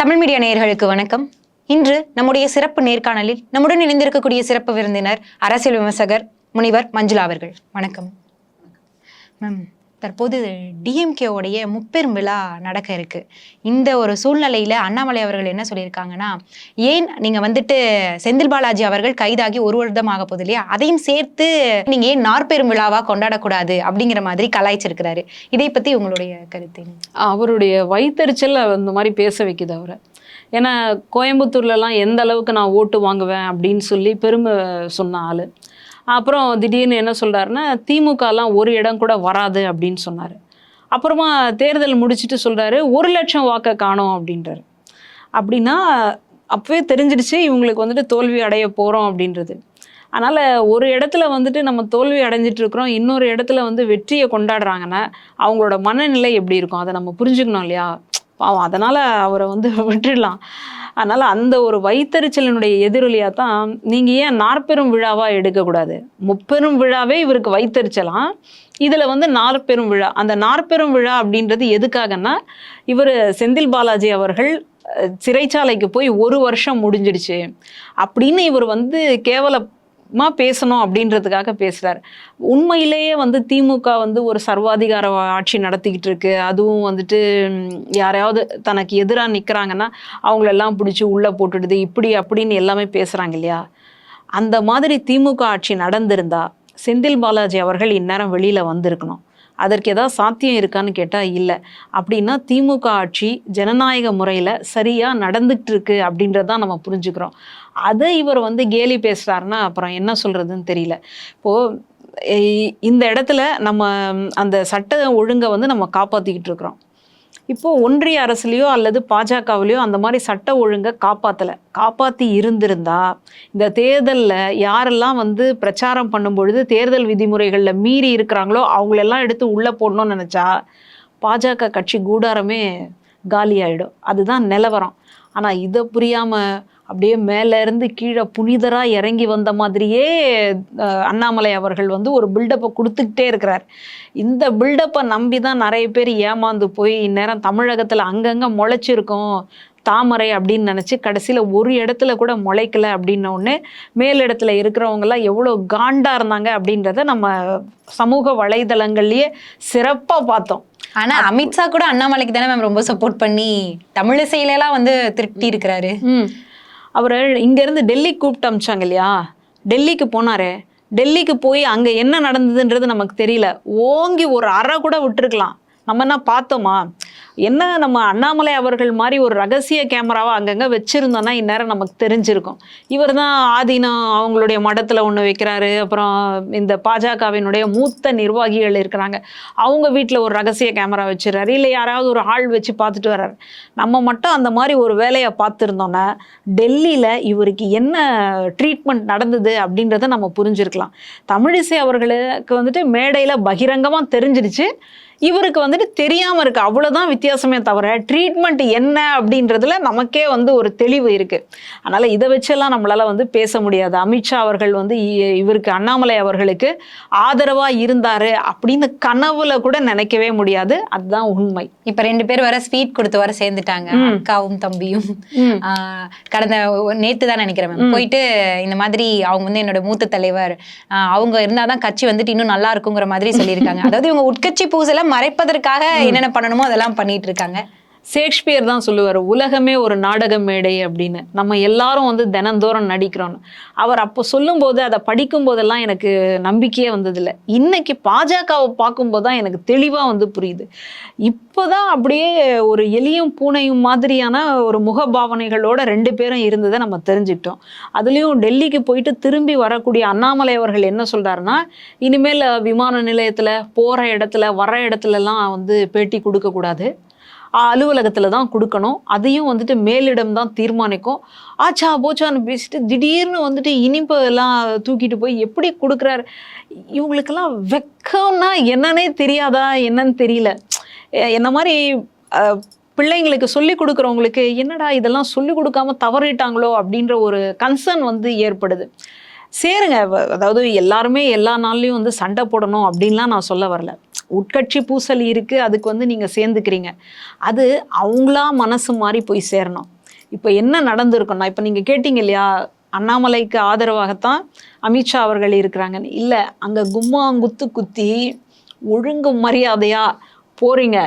Tamil media நேயர்களுக்கு வணக்கம். இன்று நம்முடைய சிறப்பு நேர்காணலில் நம்முடன் இணைந்திருக்கக்கூடிய சிறப்பு விருந்தினர் அரசியல் விமர்சகர் முனிவர் மஞ்சுளா அவர்கள். வணக்கம். மேம் தற்போது டிஎம்கேவுடைய முப்பெரும் விழா நடக்க இருக்கு. இந்த ஒரு சூழ்நிலையில அண்ணாமலை அவர்கள் என்ன சொல்லியிருக்காங்கன்னா ஏன் நீங்க வந்துட்டு செந்தில் பாலாஜி அவர்கள் கைதாகி ஒரு வருடம் ஆக போது இல்லையா? அதையும் சேர்த்து நீங்க ஏன் நாற்பெரும் விழாவா கொண்டாடக்கூடாது அப்படிங்கிற மாதிரி கலாய்ச்சிருக்கிறாரு. இதை பத்தி உங்களுடைய கருத்து அவருடைய வயித்தறிச்சல் அந்த மாதிரி பேச வைக்குது அவரை. ஏன்னா கோயம்புத்தூர்லலாம் எந்த அளவுக்கு நான் ஓட்டு வாங்குவேன் அப்படின்னு சொல்லி பெருமை சொன்ன ஆள். அப்புறம் திடீர்னு என்ன சொல்கிறாருன்னா திமுகலாம் ஒரு இடம் கூட வராது அப்படின்னு சொன்னார். அப்புறமா தேர்தல் முடிச்சுட்டு சொல்கிறாரு ஒரு லட்சம் வாக்கை காணோம் அப்படின்றாரு. அப்படின்னா அப்போவே தெரிஞ்சிடுச்சு இவங்களுக்கு வந்துட்டு தோல்வி அடைய போகிறோம் அப்படின்றது. அதனால் ஒரு இடத்துல வந்துட்டு நம்ம தோல்வி அடைஞ்சிட்டு இருக்கிறோம் இன்னொரு இடத்துல வந்து வெற்றியை கொண்டாடுறாங்கன்னா அவங்களோட மனநிலை எப்படி இருக்கும்? அதை நம்ம புரிஞ்சுக்கணும் இல்லையா? பாவம் அதனால் அவரை வந்து விட்டுடலாம். அதனால் அந்த ஒரு வைத்தறிச்சலினுடைய எதிரொலியாக தான் நீங்கள் ஏன் நாற்பெரும் விழாவாக எடுக்கக்கூடாது? முப்பெரும் விழாவே இவருக்கு வைத்தறிச்சலாம் இதில் வந்து நாற்பெரும் விழா. அந்த நாற்பெரும் விழா அப்படின்றது எதுக்காகன்னா இவர் செந்தில் பாலாஜி அவர்கள் சிறைச்சாலைக்கு போய் ஒரு வருஷம் முடிஞ்சிடுச்சு. அப்படின்னு இவர் வந்து கேவல கேவலமா பேசணும் அப்படின்றதுக்காக பேசுகிறார் உண்மையிலேயே வந்து திமுக வந்து ஒரு சர்வாதிகார ஆட்சி நடத்திக்கிட்டு இருக்கு. அதுவும் வந்துட்டு யாரையாவது தனக்கு எதிராக நிற்கிறாங்கன்னா அவங்களெல்லாம் பிடிச்சி உள்ளே போட்டுடுது. இப்படி அப்படின்னு எல்லாமே பேசுகிறாங்க இல்லையா? அந்த மாதிரி திமுக ஆட்சி நடந்திருந்தா செந்தில் பாலாஜி அவர்கள் இந்நேரம் வெளியில் வந்திருக்கணும். அதற்கு ஏதாவது சாத்தியம் இருக்கான்னு கேட்டால் இல்லை. அப்படின்னா திமுக ஆட்சி ஜனநாயக முறையில் சரியாக நடந்துகிட்டு இருக்கு அப்படின்றதான் நம்ம புரிஞ்சுக்கிறோம். அதை இவர் வந்து கேலி பேசுகிறாருன்னா அப்புறம் என்ன சொல்கிறதுன்னு தெரியல. இப்போது இந்த இடத்துல நம்ம அந்த சட்ட ஒழுங்கை வந்து நம்ம காப்பாற்றிக்கிட்டு இருக்கிறோம். இப்போ ஒன்றிய அரசுலையோ அல்லது பாஜகவிலையோ அந்த மாதிரி சட்ட ஒழுங்கை காப்பாற்றலை காப்பாற்றி இருந்திருந்தா இந்த தேர்தலில் யாரெல்லாம் வந்து பிரச்சாரம் பண்ணும் பொழுது தேர்தல் விதிமுறைகளில் மீறி இருக்கிறாங்களோ அவங்களெல்லாம் எடுத்து உள்ளே போடணும்னு நினச்சா பாஜக கட்சி கூடாரமே காலியாயிடும். அதுதான் நிலவரம். ஆனால் இதை புரியாமல் அப்படியே மேலே இருந்து கீழே புனிதராக இறங்கி வந்த மாதிரியே அண்ணாமலை அவர்கள் வந்து ஒரு பில்டப்பை கொடுத்துக்கிட்டே இருக்கிறார். இந்த பில்டப்பை நம்பி தான் நிறைய பேர் ஏமாந்து போய் இந்நேரம் தமிழகத்தில் அங்கங்கே முளைச்சிருக்கும் தாமரை அப்படின்னு நினச்சி கடைசியில் ஒரு இடத்துல கூட முளைக்கல அப்படின்ன உடனே மேல் இடத்துல இருக்கிறவங்கலாம் எவ்வளோ காண்டா இருந்தாங்க அப்படின்றத நம்ம சமூக வலைதளங்கள்லேயே சிறப்பாக பார்த்தோம். ஆனா அமித்ஷா கூட அண்ணாமலைக்கு தானே மேம் ரொம்ப சப்போர்ட் பண்ணி தமிழிசையில எல்லாம் வந்து திருப்தி இருக்கிறாரு. ம். அவரை இங்கேருந்து டெல்லிக்கு கூப்பிட்டு அமிச்சாங்க இல்லையா? டெல்லிக்கு போனார். டெல்லிக்கு போய் அங்கே என்ன நடந்ததுன்றது நமக்கு தெரியல. ஓங்கி ஒரு அறை கூட விட்டுருக்கலாம். நம்ம என்ன பார்த்தோமா? என்ன நம்ம அண்ணாமலை அவர்கள் மாதிரி ஒரு ரகசிய கேமராவை அங்கங்கே வச்சுருந்தோன்னா இந்நேரம் நமக்கு தெரிஞ்சிருக்கும். இவர் தான் ஆதீனம் அவங்களுடைய மடத்தில் ஒன்று வைக்கிறாரு. அப்புறம் இந்த பாஜகவினுடைய மூத்த நிர்வாகிகள் இருக்கிறாங்க. அவங்க வீட்டில் ஒரு ரகசிய கேமரா வச்சுறாரு இல்லை யாராவது ஒரு ஆள் வச்சு பார்த்துட்டு வர்றாரு. நம்ம மட்டும் அந்த மாதிரி ஒரு வேலையை பார்த்துருந்தோன்னா டெல்லியில் இவருக்கு என்ன ட்ரீட்மெண்ட் நடந்தது அப்படின்றத நம்ம புரிஞ்சிருக்கலாம். தமிழிசை அவர்களுக்கு வந்துட்டு மேடையில் பகிரங்கமாக தெரிஞ்சிருச்சு. இவருக்கு வந்துட்டு தெரியாமல் இருக்கு. அவ்வளோதான் வித்தியாசமே தவிர ட்ரீட்மெண்ட் என்ன அப்படின்றதுல நமக்கே வந்து ஒரு தெளிவு இருக்குது அதனால் இதை வச்செல்லாம் நம்மளால் வந்து பேச முடியாது. அமித்ஷா அவர்கள் வந்து இவருக்கு அண்ணாமலை அவர்களுக்கு ஆதரவாக இருந்தார் அப்படின்னு கனவுல கூட நினைக்கவே முடியாது. அதுதான் உண்மை. இப்ப ரெண்டு பேர் வர ஸ்வீட் கொடுத்து வர சேர்ந்துட்டாங்க. அக்காவும் தம்பியும். கடந்த நேத்து தான் நினைக்கிறேன் போயிட்டு இந்த மாதிரி அவங்க வந்து என்னோட மூத்த தலைவர். ஆஹ் அவங்க இருந்தாதான் கட்சி வந்துட்டு இன்னும் நல்லா இருக்குங்கிற மாதிரி சொல்லியிருக்காங்க. அதாவது இவங்க உட்கட்சி பூசலை மறைப்பதற்காக என்னென்ன பண்ணணுமோ அதெல்லாம் பண்ணிட்டு இருக்காங்க. ஷேக்ஸ்பியர் தான் சொல்லுவார் உலகமே ஒரு நாடக மேடை அப்படின்னு. நம்ம எல்லாரும் வந்து தினந்தோறும் நடிக்கிறோன்னு அவர் அப்போ சொல்லும்போது அதை படிக்கும் போதெல்லாம் எனக்கு நம்பிக்கையே வந்ததில்லை. இன்னைக்கு பாஜகவை பார்க்கும்போது தான் எனக்கு தெளிவாக வந்து புரியுது. இப்போதான் அப்படியே ஒரு எலியும் பூனையும் மாதிரியான ஒரு முகபாவனைகளோட ரெண்டு பேரும் இருந்ததை நம்ம தெரிஞ்சுக்கிட்டோம். அதுலேயும் டெல்லிக்கு போயிட்டு திரும்பி வரக்கூடிய அண்ணாமலை அவர்கள் என்ன சொல்கிறாருன்னா இனிமேல் விமான நிலையத்தில் போகிற இடத்துல வர இடத்துலலாம் வந்து பேட்டி கொடுக்கக்கூடாது. அலுவலகத்தில் தான் கொடுக்கணும். அதையும் வந்துட்டு மேலிடம் தான் தீர்மானிக்கும். ஆச்சா போச்சான்னு பேசிட்டு திடீர்னு வந்துட்டு இனிப்பு எல்லாம் தூக்கிட்டு போய் எப்படி கொடுக்குறாரு? இவங்களுக்கெல்லாம் வெக்கம்னா என்னன்னே தெரியாதா? என்னன்னு தெரியல. என்ன மாதிரி பிள்ளைங்களுக்கு சொல்லி கொடுக்குறவங்களுக்கு என்னடா இதெல்லாம் சொல்லி கொடுக்காம தவறிட்டாங்களோ அப்படின்ற ஒரு கன்சர்ன் வந்து ஏற்படுது. சேருங்க. அதாவது எல்லாருமே எல்லா நாள்லையும் வந்து சண்டை போடணும் அப்படின்லாம் நான் சொல்ல வரல. உட்கட்சி பூசல் இருக்குது அதுக்கு வந்து நீங்கள் சேர்ந்துக்கிறீங்க. அது அவங்களா மனசு மாறி போய் சேரணும். இப்போ என்ன நடந்திருக்கும்னா இப்போ நீங்கள் கேட்டீங்க இல்லையா அண்ணாமலைக்கு ஆதரவாகத்தான் அமித்ஷா அவர்கள் இருக்கிறாங்கன்னு. இல்லை அங்கே கும்மாங்குத்து குத்தி ஒழுங்கு மரியாதையாக போகிறீங்க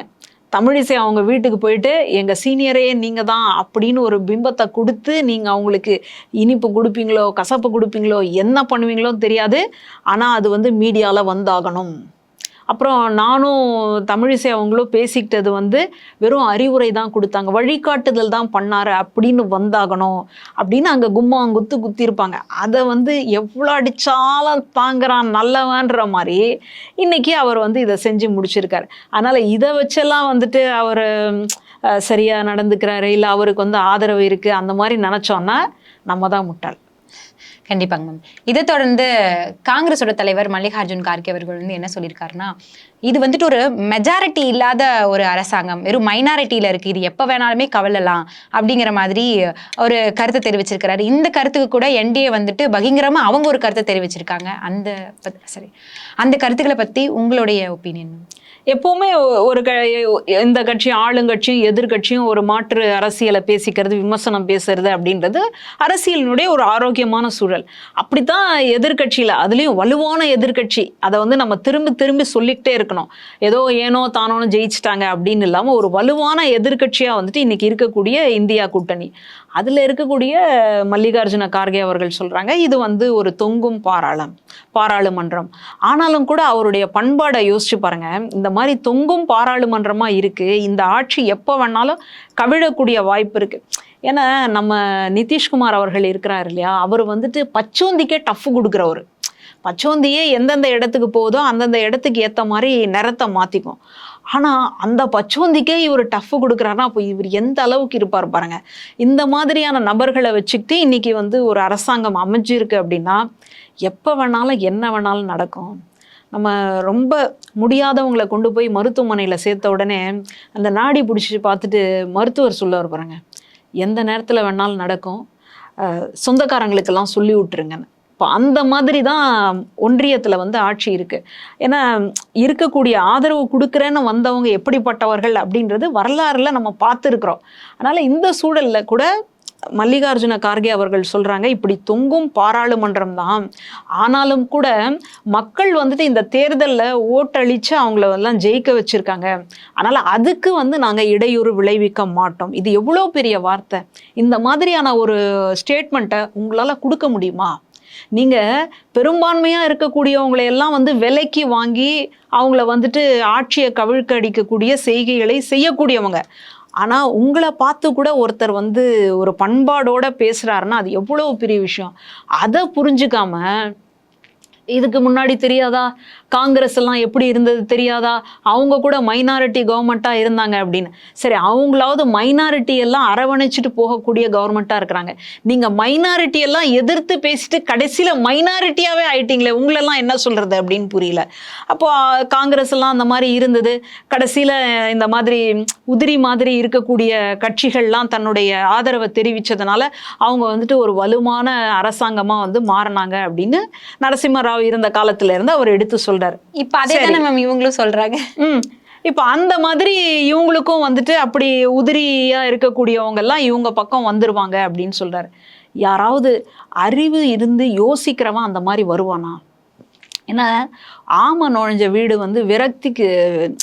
தமிழிசை அவங்க வீட்டுக்கு போயிட்டு எங்கள் சீனியரே நீங்கள் தான் அப்படின்னு ஒரு பிம்பத்தை கொடுத்து நீங்கள் அவங்களுக்கு இனிப்பு கொடுப்பீங்களோ கசப்பு கொடுப்பீங்களோ என்ன பண்ணுவீங்களோ தெரியாது. ஆனால் அது வந்து மீடியாவில் வந்தாகணும். அப்புறம் நானும் தமிழிசை அவங்களும் பேசிக்கிட்டது வந்து வெறும் அறிவுரை தான் கொடுத்தாங்க. வழிகாட்டுதல் தான் பண்ணாரு அப்படின்னு வந்தாகணும் அப்படின்னு அங்கே கும்மாங்குத்து குத்திருப்பாங்க அதை வந்து எவ்வளோ அடித்தாலும் தாங்குறான் நல்லவன்ற மாதிரி இன்னைக்கு அவர் வந்து இதை செஞ்சு முடிச்சிருக்காரு. அதனால் இதை வச்செல்லாம் வந்துட்டு அவர் சரியாக நடந்துக்கிறாரு இல்லை அவருக்கு வந்து ஆதரவு இருக்குது அந்த மாதிரி நினச்சோன்னா நம்ம தான் முட்டாள். கண்டிப்பாங்க மேம் இதை தொடர்ந்து காங்கிரஸோட தலைவர் மல்லிகார்ஜுன் கார்கே அவர்கள் வந்து என்ன சொல்லியிருக்காருன்னா இது வந்துட்டு ஒரு மெஜாரிட்டி இல்லாத ஒரு அரசாங்கம். வெறும் மைனாரிட்டியில இருக்கு. இது எப்போ வேணாலுமே கவலலாம் அப்படிங்கிற மாதிரி ஒரு கருத்தை தெரிவிச்சிருக்கிறாரு. இந்த கருத்துக்கு கூட என்டிஏ வந்துட்டு பகிங்கரமா அவங்க ஒரு கருத்தை தெரிவிச்சிருக்காங்க. அந்த சரி அந்த கருத்துக்களை பத்தி உங்களுடைய ஒப்பீனியன் எப்போவுமே ஒரு க இந்த கட்சியும் ஆளுங்கட்சியும் எதிர்கட்சியும் ஒரு மாற்று அரசியலை பேசிக்கிறது விமர்சனம் பேசுறது அப்படின்றது அரசியலினுடைய ஒரு ஆரோக்கியமான சூழல். அப்படித்தான் எதிர்கட்சியில் அதுலேயும் வலுவான எதிர்கட்சி. அதை வந்து நம்ம திரும்பி திரும்பி சொல்லிக்கிட்டே இருக்கணும். ஏதோ ஏனோ தானோன்னு ஜெயிச்சிட்டாங்க அப்படின்னு இல்லாமல் ஒரு வலுவான எதிர்கட்சியாக வந்துட்டு இன்னைக்கு இருக்கக்கூடிய இந்தியா கூட்டணி. அதில் இருக்கக்கூடிய மல்லிகார்ஜுன கார்கே அவர்கள் சொல்கிறாங்க இது வந்து ஒரு தொங்கும் பாராளம் பாராளுமன்றம். ஆனாலும் கூட அவருடைய பண்பாடை யோசிச்சு பாருங்க இந்த மாதிரி தொங்கும் பாராளுமன்றமா இருக்கு இந்த ஆட்சி எப்போ வேணாலும் கவிழக்கூடிய வாய்ப்பு இருக்கு. ஏன்னா நம்ம நிதிஷ்குமார் அவர்கள் இருக்கிறார் இல்லையா அவர் வந்துட்டு பச்சோந்திக்கே டஃப் கொடுக்குறவர். பச்சோந்தியே எந்தெந்த இடத்துக்கு போகுதோ அந்தந்த இடத்துக்கு ஏற்ற மாதிரி நிறத்தை மாற்றிக்கும் ஆனால் அந்த பச்சோந்திக்கே இவர் டஃப் கொடுக்குறாருன்னா அப்போ இவர் எந்த அளவுக்கு இருப்பார் பாருங்க. இந்த மாதிரியான நபர்களை வச்சுக்கிட்டு இன்றைக்கி வந்து ஒரு அரசாங்கம் அமைஞ்சிருக்கு அப்படின்னா எப்போ வேணாலும் என்ன வேணாலும் நடக்கும். நம்ம ரொம்ப முடியாதவங்களை கொண்டு போய் மருத்துவமனையில் சேர்த்த உடனே அந்த நாடி பிடிச்சி பார்த்துட்டு மருத்துவர் சொல்லுவார் பாருங்க எந்த நேரத்தில் வேணாலும் நடக்கும். சொந்தக்காரங்களுக்கெல்லாம் சொல்லி விட்டுருங்கன்னு. இப்போ அந்த மாதிரி தான் ஒன்றியத்தில் வந்து ஆட்சி இருக்கு. ஏன்னா இருக்கக்கூடிய ஆதரவு கொடுக்குறேன்னு வந்தவங்க எப்படிப்பட்டவர்கள் அப்படின்றது வரலாறுல நம்ம பார்த்துருக்குறோம். அதனால் இந்த சூழலில் கூட மல்லிகார்ஜுன கார்கே அவர்கள் சொல்கிறாங்க இப்படி தொங்கும் பாராளுமன்றம் தான். ஆனாலும் கூட மக்கள் வந்துட்டு இந்த தேர்தலில் ஓட்டழித்து அவங்கள எல்லாம் ஜெயிக்க வச்சிருக்காங்க. அதனால் அதுக்கு வந்து நாங்கள் இடையூறு விளைவிக்க மாட்டோம். இது எவ்வளோ பெரிய வார்த்தை. இந்த மாதிரியான ஒரு ஸ்டேட்மெண்ட்டை உங்களால் கொடுக்க முடியுமா? நீங்க பெரும்பான்மையா இருக்கக்கூடியவங்களை எல்லாம் வந்து விலைக்கு வாங்கி அவங்கள வந்துட்டு ஆட்சியை கவிழ்க்கடிக்கக்கூடிய செய்கைகளை செய்யக்கூடியவங்க. ஆனா உங்களை பார்த்து கூட ஒருத்தர் வந்து ஒரு பண்பாடோட பேசுறாருன்னா அது எவ்வளவு பெரிய விஷயம். அதை புரிஞ்சுக்காம இதுக்கு முன்னாடி தெரியாதா? காங்கிரஸ் எல்லாம் எப்படி இருந்தது தெரியாதா? அவங்க கூட மைனாரிட்டி கவர்மெண்ட்டாக இருந்தாங்க அப்படின்னு. சரி அவங்களாவது மைனாரிட்டி எல்லாம் அரவணைச்சிட்டு போகக்கூடிய கவர்மெண்ட்டாக இருக்கிறாங்க. நீங்கள் மைனாரிட்டி எல்லாம் எதிர்த்து பேசிட்டு கடைசியில் மைனாரிட்டியாகவே ஆயிட்டீங்களே உங்களெல்லாம் என்ன சொல்கிறது அப்படின்னு புரியல. அப்போ காங்கிரஸ் எல்லாம் அந்த மாதிரி இருந்தது. கடைசியில் இந்த மாதிரி உதிரி மாதிரி இருக்கக்கூடிய கட்சிகள்லாம் தன்னுடைய ஆதரவை தெரிவித்ததுனால அவங்க வந்துட்டு ஒரு வலுவான அரசாங்கமாக வந்து மாறினாங்க அப்படின்னு நரசிம்ம ராவ் இருந்த காலத்திலேருந்து அவர் எடுத்து சொல்றாரு. இப்ப அதே தானே மேம் இவங்களும் சொல்றாங்க. ம். இப்போ அந்த மாதிரி இவங்களுக்கும் வந்துட்டு அப்படி உதிரியா இருக்கக்கூடியவங்க எல்லாம் இவங்க பக்கம் வந்துருவாங்க அப்படின்னு சொல்றாரு. யாராவது அறிவு இருந்து யோசிக்கிறவன் அந்த மாதிரி வருவானா? ஏன்னா ஆமை நுழைஞ்ச வீடு வந்து விரக்திக்கு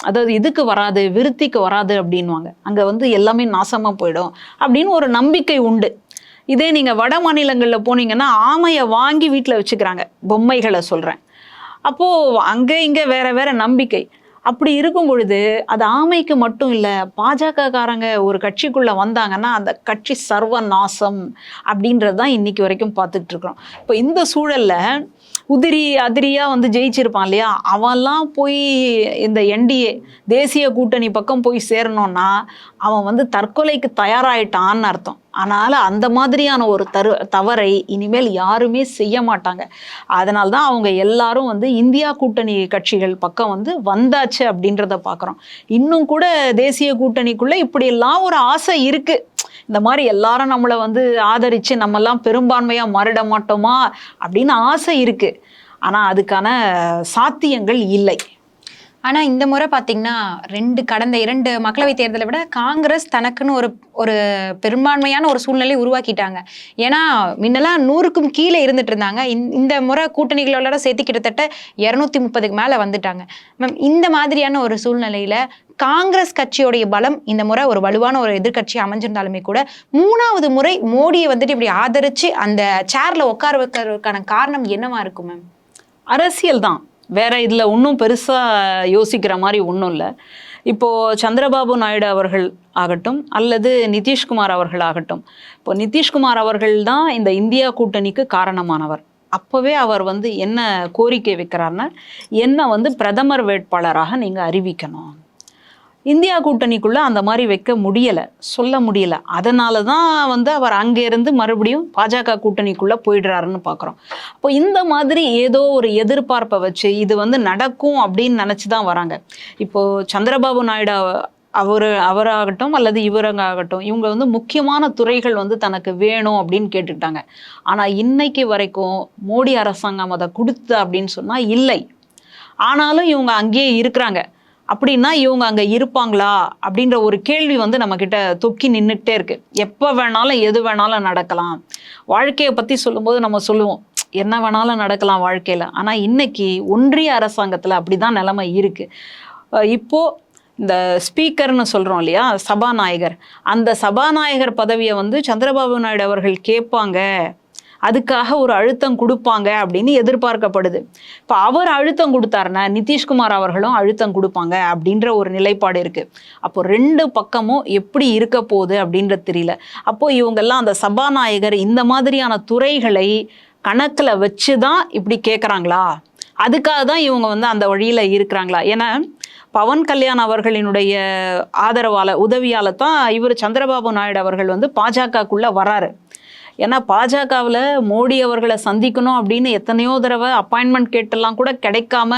அதாவது இதுக்கு வராது விருத்திக்கு வராது அப்படின்வாங்க அங்கே வந்து எல்லாமே நாசமாக போயிடும் அப்படின்னு ஒரு நம்பிக்கை உண்டு. இதே நீங்கள் வட மாநிலங்களில் போனீங்கன்னா ஆமையை வாங்கி வீட்டில் வச்சுக்கிறாங்க. பொம்மைகளை சொல்கிறேன் அப்போது அங்கே இங்கே வேற வேற நம்பிக்கை. அப்படி இருக்கும் பொழுது அது ஆமைக்கு மட்டும் இல்லை பாஜகக்காரங்க ஒரு கட்சிக்குள்ளே வந்தாங்கன்னா அந்த கட்சி சர்வ நாசம் அப்படின்றது தான் இன்னைக்கு வரைக்கும் பார்த்துட்டு இருக்கிறோம். இப்போ இந்த சூழலில் உதிரி அதிரியா வந்து ஜெயிச்சிருப்பான் இல்லையா? அவன்லாம் போய் இந்த என்டிஏ தேசிய கூட்டணி பக்கம் போய் சேரணும்னா அவன் வந்து தற்கொலைக்கு தயாராயிட்டான்னு அர்த்தம். அதனால் அந்த மாதிரியான ஒரு தரு தவறை இனிமேல் யாருமே செய்ய மாட்டாங்க. அதனால தான் அவங்க எல்லாரும் வந்து இந்தியா கூட்டணி கட்சிகள் பக்கம் வந்து வந்தாச்சு அப்படின்றத பார்க்குறோம் இன்னும் கூட தேசிய கூட்டணிக்குள்ளே இப்படியெல்லாம் ஒரு ஆசை இருக்குது இந்த மாதிரி எல்லாரும் நம்மளை வந்து ஆதரித்து நம்மெல்லாம் பெரும்பான்மையாக மாறிட மாட்டோமா அப்படின்னு ஆசை இருக்குது ஆனால் அதுக்கான சாத்தியங்கள் இல்லை. ஆனா இந்த முறை பாத்தீங்கன்னா ரெண்டு கடந்த இரண்டு மக்களவை தேர்தலை விட காங்கிரஸ் தனக்குன்னு ஒரு ஒரு பெரும்பான்மையான ஒரு சூழ்நிலை உருவாக்கிட்டாங்க. ஏன்னா முன்னெல்லாம் நூறுக்கும் கீழே இருந்துட்டு இருந்தாங்க. இந்த- முறை கூட்டணிகளோட சேர்த்து கிட்டத்தட்ட இரநூத்தி முப்பதுக்கு மேல வந்துட்டாங்க. மேம் இந்த மாதிரியான ஒரு சூழ்நிலையில காங்கிரஸ் கட்சியோடைய பலம் இந்த முறை ஒரு வலுவான ஒரு எதிர்கட்சி அமைஞ்சிருந்தாலுமே கூட மூணாவது முறை மோடியை வந்துட்டு இப்படி ஆதரிச்சு அந்த சேர்ல உட்கார வைக்கிறதுக்கான காரணம் என்னவா இருக்கும் மேம்? அரசியல் தான். வேற இதில் ஒன்றும் பெருசாக யோசிக்கிற மாதிரி ஒன்றும் இல்லை. இப்போது சந்திரபாபு நாயுடு அவர்கள் ஆகட்டும் அல்லது நிதிஷ்குமார் அவர்கள் ஆகட்டும். இப்போ நிதிஷ்குமார் அவர்கள் தான் இந்த இந்தியா கூட்டணிக்கு காரணமானவர். அப்போவே அவர் வந்து என்ன கோரிக்கை வைக்கிறாருன்னா என்ன வந்து பிரதமர் வேட்பாளராக நீங்கள் அறிவிக்கணும். இந்தியா கூட்டணிக்குள்ளே அந்த மாதிரி வைக்க முடியலை சொல்ல முடியல. அதனால தான் வந்து அவர் அங்கேருந்து மறுபடியும் பாஜக கூட்டணிக்குள்ளே போயிடுறாருன்னு பார்க்குறோம் அப்போ இந்த மாதிரி ஏதோ ஒரு எதிர்பார்ப்பை வச்சு இது வந்து நடக்கும் அப்படின்னு நினச்சி தான் வராங்க. இப்போது சந்திரபாபு நாயுடு அவர் அவராகட்டும் அல்லது இவரங்க ஆகட்டும் இவங்க வந்து முக்கியமான துறைகள் வந்து தனக்கு வேணும் அப்படின்னு கேட்டுக்கிட்டாங்க. ஆனால் இன்னைக்கு வரைக்கும் மோடி அரசாங்கம் அதை கொடுத்து அப்படின்னு சொன்னால் இல்லை. ஆனாலும் இவங்க அங்கேயே இருக்கிறாங்க. அப்படின்னா இவங்க அங்கே இருப்பாங்களா அப்படின்ற ஒரு கேள்வி வந்து நம்மக்கிட்ட தொக்கி நின்றுட்டே இருக்கு. எப்போ வேணாலும் எது வேணாலும் நடக்கலாம். வாழ்க்கையை பற்றி சொல்லும்போது நம்ம சொல்லுவோம் என்ன வேணாலும் நடக்கலாம் வாழ்க்கையில். ஆனால் இன்னைக்கு ஒன்றிய அரசாங்கத்தில் அப்படி தான் நிலைமை இருக்குது இப்போ இந்த ஸ்பீக்கர்னு சொல்கிறோம் இல்லையா சபாநாயகர். அந்த சபாநாயகர் பதவியை வந்து சந்திரபாபு நாயுடு அவர்கள் கேட்பாங்க. அதுக்காக ஒரு அழுத்தம் கொடுப்பாங்க அப்படின்னு எதிர்பார்க்கப்படுது. இப்போ அவர் அழுத்தம் கொடுத்தாருன்னா நிதிஷ்குமார் அவர்களும் அழுத்தம் கொடுப்பாங்க அப்படின்ற ஒரு நிலைப்பாடு இருக்கு. அப்போ ரெண்டு பக்கமும் எப்படி இருக்க போகுது அப்படின்றது தெரியல. அப்போ இவங்கெல்லாம் அந்த சபாநாயகர் இந்த மாதிரியான துறைகளை கணக்கில் வச்சு தான் இப்படி கேட்குறாங்களா அதுக்காக தான் இவங்க வந்து அந்த வழியில் இருக்கிறாங்களா? ஏன்னா பவன் கல்யாண் அவர்களினுடைய ஆதரவால் உதவியால் தான் இவர் சந்திரபாபு நாயுடு அவர்கள் வந்து பாஜகக்குள்ளே வராரு. ஏன்னா பாஜகவில் மோடி அவர்களை சந்திக்கணும் அப்படின்னு எத்தனையோ தடவை அப்பாயின்மெண்ட் கேட்டெல்லாம் கூட கிடைக்காம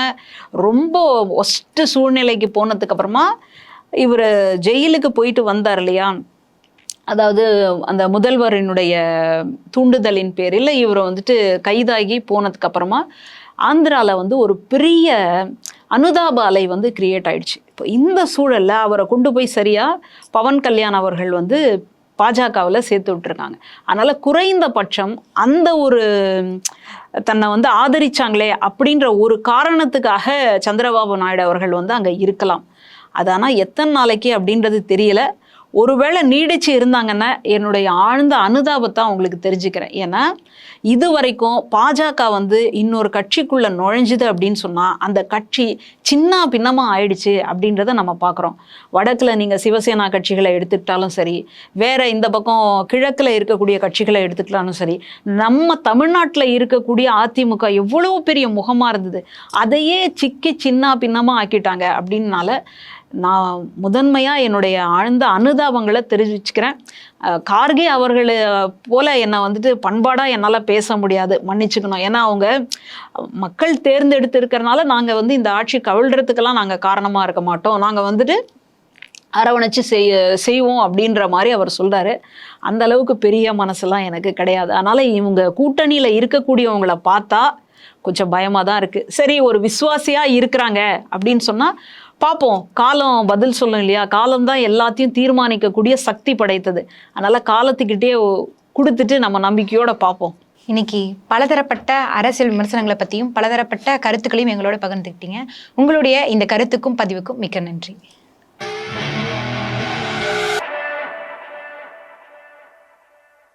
ரொம்ப ஒஸ்ட்டு சூழ்நிலைக்கு போனதுக்கப்புறமா இவர் ஜெயிலுக்கு போயிட்டு வந்தார் இல்லையா? அதாவது அந்த முதல்வரினுடைய தூண்டுதலின் பேரில் இவர் வந்துட்டு கைதாகி போனதுக்கப்புறமா ஆந்திராவில் வந்து ஒரு பெரிய அனுதாப அலை வந்து கிரியேட் ஆயிடுச்சு. இப்போ இந்த சூழலில் அவரை கொண்டு போய் சரியாக பவன் கல்யாண் அவர்கள் வந்து பாஜகவில் சேர்த்து விட்டுருக்காங்க. அதனால் குறைந்தபட்சம் அந்த ஒரு தன்னை வந்து ஆதரிச்சாங்களே அப்படின்ற ஒரு காரணத்துக்காக சந்திரபாபு நாயுடு அவர்கள் வந்து அங்கே இருக்கலாம். அது ஆனால் எத்தனை நாளைக்கு அப்படின்றது தெரியல. ஒருவேளை நீடிச்சு இருந்தாங்கன்னா என்னுடைய ஆழ்ந்த அனுதாபத்தை அவங்களுக்கு தெரிஞ்சுக்கிறேன். ஏன்னா இது வரைக்கும் பாஜக வந்து இன்னொரு கட்சிக்குள்ளே நுழைஞ்சுது அப்படின்னு சொன்னால் அந்த கட்சி சின்ன பின்னமாக ஆயிடுச்சு அப்படின்றத நம்ம பார்க்குறோம் வடக்கில் நீங்கள் சிவசேனா கட்சிகளை எடுத்துக்கிட்டாலும் சரி வேற இந்த பக்கம் கிழக்கில் இருக்கக்கூடிய கட்சிகளை எடுத்துக்கிட்டாலும் சரி நம்ம தமிழ்நாட்டில் இருக்கக்கூடிய அதிமுக எவ்வளோ பெரிய முகமாக இருந்தது அதையே சிக்கி சின்ன பின்னமாக ஆக்கிட்டாங்க அப்படின்னால நான் முதன்மையாக என்னுடைய ஆழ்ந்த அனுதாபங்களை தெரிவிச்சுக்கிறேன். கார்கே அவர்களை போல என்னை வந்துட்டு பண்பாடாக என்னால் பேச முடியாது மன்னிச்சுக்கணும். ஏன்னா அவங்க மக்கள் தேர்ந்தெடுத்து இருக்கிறனால நாங்கள் வந்து இந்த ஆட்சி கவிழ்றதுக்கெல்லாம் நாங்கள் காரணமாக இருக்க மாட்டோம். நாங்கள் வந்துட்டு அரவணைச்சு செய்ய செய்வோம் அப்படின்ற மாதிரி அவர் சொல்கிறாரு அந்த அளவுக்கு பெரிய மனசெல்லாம் எனக்கு கிடையாது. அதனால் இவங்க கூட்டணியில் இருக்கக்கூடியவங்களை பார்த்தா கொஞ்சம் பயமாக தான் இருக்குது சரி ஒரு விசுவாசியாக இருக்கிறாங்க அப்படின்னு சொன்னால் பார்ப்போம். காலம் பதில் சொல்லும் இல்லையா? காலம் தான் எல்லாத்தையும் தீர்மானிக்கக்கூடிய சக்தி படைத்தது. அதனால் காலத்துக்கிட்டே கொடுத்துட்டு நம்ம நம்பிக்கையோட பார்ப்போம். இன்னைக்கு பலதரப்பட்ட அரசியல் விமர்சனங்களை பற்றியும் பலதரப்பட்ட கருத்துக்களையும் எங்களோட பகிர்ந்துக்கிட்டீங்க. உங்களுடைய இந்த கருத்துக்கும் பதிவுக்கும் மிக்க நன்றி.